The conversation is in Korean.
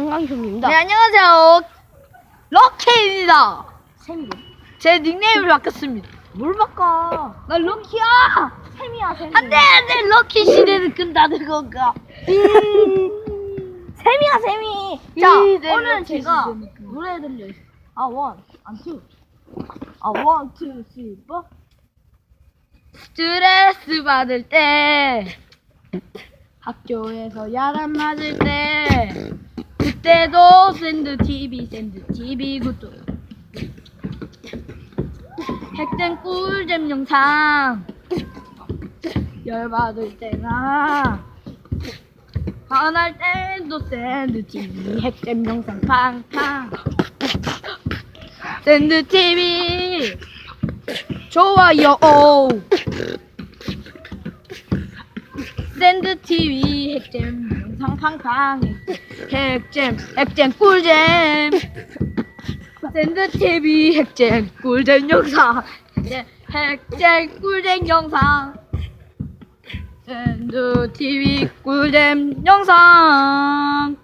강강형입니다. 네, 안녕하세요. 럭키입니다. 샘이. 제 닉네임을 바꿨습니다. 뭘 바꿔? 나 럭키야! 샘이야, 샘이. 안 돼 안 돼 럭키 시대는 끝나는 건가? 샘이야, 샘이. 자, 이제 오늘 럭키 제가 시대니까. 노래 들려. 아, 원, 안 투. 아, 원, 투, 쓰리, 포. 스트레스 받을 때 학교에서 야단 맞을 때 그때도 샌드 TV 샌드 TV 굿도 핵된 꿀잼 영상. 열받을 때나. 화날 때도 샌드 TV 핵잼 영상 팡팡. 샌드 TV 좋아요 샌드 TV 핵잼 영상 팡팡 핵잼 핵잼 꿀잼. 샌드 TV 핵잼 꿀잼 영상. 핵잼, 핵잼 꿀잼 영상. 샌드 TV 꿀잼 영상.